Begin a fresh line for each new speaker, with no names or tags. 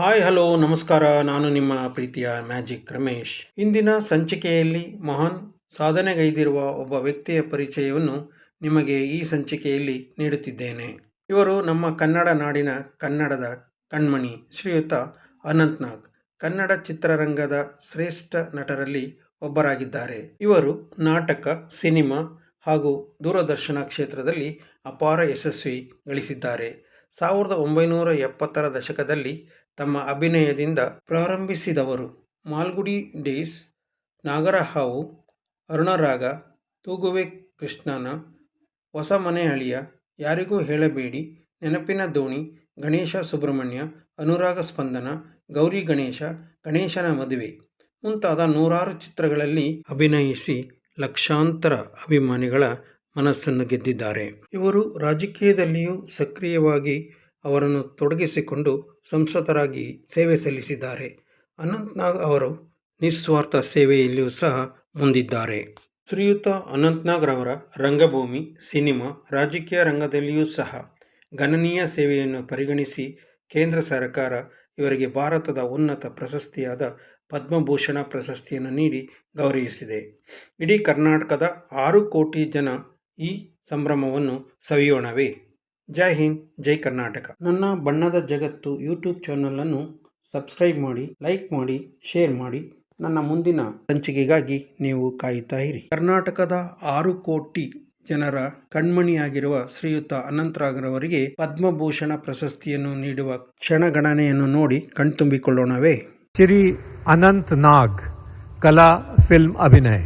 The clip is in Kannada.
ಹಾಯ್ ಹಲೋ ನಮಸ್ಕಾರ. ನಾನು ನಿಮ್ಮ ಪ್ರೀತಿಯ ಮ್ಯಾಜಿಕ್ ರಮೇಶ್. ಇಂದಿನ ಸಂಚಿಕೆಯಲ್ಲಿ ಮಹಾನ್ ಸಾಧನೆಗೈದಿರುವ ಒಬ್ಬ ವ್ಯಕ್ತಿಯ ಪರಿಚಯವನ್ನು ನಿಮಗೆ ಈ ಸಂಚಿಕೆಯಲ್ಲಿ ನೀಡುತ್ತಿದ್ದೇನೆ. ಇವರು ನಮ್ಮ ಕನ್ನಡ ನಾಡಿನ ಕನ್ನಡದ ಕಣ್ಮಣಿ ಶ್ರೀಯುತ ಅನಂತ್ನಾಗ್. ಕನ್ನಡ ಚಿತ್ರರಂಗದ ಶ್ರೇಷ್ಠ ನಟರಲ್ಲಿ ಒಬ್ಬರಾಗಿದ್ದಾರೆ. ಇವರು ನಾಟಕ, ಸಿನಿಮಾ ಹಾಗೂ ದೂರದರ್ಶನ ಕ್ಷೇತ್ರದಲ್ಲಿ ಅಪಾರ ಯಶಸ್ವಿ ಗಳಿಸಿದ್ದಾರೆ. ಸಾವಿರದ ಒಂಬೈನೂರ ಎಪ್ಪತ್ತರ ದಶಕದಲ್ಲಿ ತಮ್ಮ ಅಭಿನಯದಿಂದ ಪ್ರಾರಂಭಿಸಿದವರು ಮಾಲ್ಗುಡಿ ಡೇಸ್, ನಾಗರಹಾವು, ಅರುಣರಾಗ, ತೂಗುವೆ ಕೃಷ್ಣನ ಹೊಸ ಮನೆ ಅಳಿಯ ಯಾರಿಗೂ ಹೇಳಬೇಡಿ, ನೆನಪಿನ ದೋಣಿ, ಗಣೇಶ ಸುಬ್ರಹ್ಮಣ್ಯ, ಅನುರಾಗ ಸ್ಪಂದನ, ಗೌರಿ ಗಣೇಶ, ಗಣೇಶನ ಮದುವೆ ಮುಂತಾದ ನೂರಾರು ಚಿತ್ರಗಳಲ್ಲಿ ಅಭಿನಯಿಸಿ ಲಕ್ಷಾಂತರ ಅಭಿಮಾನಿಗಳ ಮನಸ್ಸನ್ನು ಗೆದ್ದಿದ್ದಾರೆ. ಇವರು ರಾಜಕೀಯದಲ್ಲಿಯೂ ಸಕ್ರಿಯವಾಗಿ ಅವರನ್ನು ತೊಡಗಿಸಿಕೊಂಡು ಸಂಸದರಾಗಿ ಸೇವೆ ಸಲ್ಲಿಸಿದ್ದಾರೆ. ಅನಂತ್ನಾಗ್ ಅವರು ನಿಸ್ವಾರ್ಥ ಸೇವೆಯಲ್ಲಿಯೂ ಸಹ ಮುಂದಿದ್ದಾರೆ. ಶ್ರೀಯುತ ಅನಂತ್ನಾಗ್ ರವರ ರಂಗಭೂಮಿ, ಸಿನಿಮಾ, ರಾಜಕೀಯ ರಂಗದಲ್ಲಿಯೂ ಸಹ ಗಣನೀಯ ಸೇವೆಯನ್ನು ಪರಿಗಣಿಸಿ ಕೇಂದ್ರ ಸರ್ಕಾರ ಇವರಿಗೆ ಭಾರತದ ಉನ್ನತ ಪ್ರಶಸ್ತಿಯಾದ ಪದ್ಮಭೂಷಣ ಪ್ರಶಸ್ತಿಯನ್ನು ನೀಡಿ ಗೌರವಿಸಿದೆ. ಇಡೀ ಕರ್ನಾಟಕದ ಆರು ಕೋಟಿ ಜನ ಈ ಸಂಭ್ರಮವನ್ನು ಸವಿಯೋಣವೇ? ಜೈ ಹಿಂದ್, ಜೈ ಕರ್ನಾಟಕ. ನನ್ನ ಬಣ್ಣದ ಜಗತ್ತು ಯೂಟ್ಯೂಬ್ ಚಾನಲನ್ನು ಸಬ್ಸ್ಕ್ರೈಬ್ ಮಾಡಿ ಲೈಕ್ ಮಾಡಿ ಶೇರ್ ಮಾಡಿ. ನನ್ನ ಮುಂದಿನ ಸಂಚಿಕೆಗಾಗಿ ನೀವು ಕಾಯುತ್ತಾ ಇರಿ. ಕರ್ನಾಟಕದ ಆರು ಕೋಟಿ ಜನರ ಕಣ್ಮಣಿಯಾಗಿರುವ ಶ್ರೀಯುತ ಅನಂತರಾಗರವರಿಗೆ ಪದ್ಮಭೂಷಣ ಪ್ರಶಸ್ತಿಯನ್ನು ನೀಡುವ ಕ್ಷಣಗಣನೆಯನ್ನು ನೋಡಿ ಕಣ್ತುಂಬಿಕೊಳ್ಳೋಣವೇ.
ಶ್ರೀ ಅನಂತ್ ನಾಗ್, ಕಲಾ ಫಿಲ್ಮ್ ಅಭಿನಯ.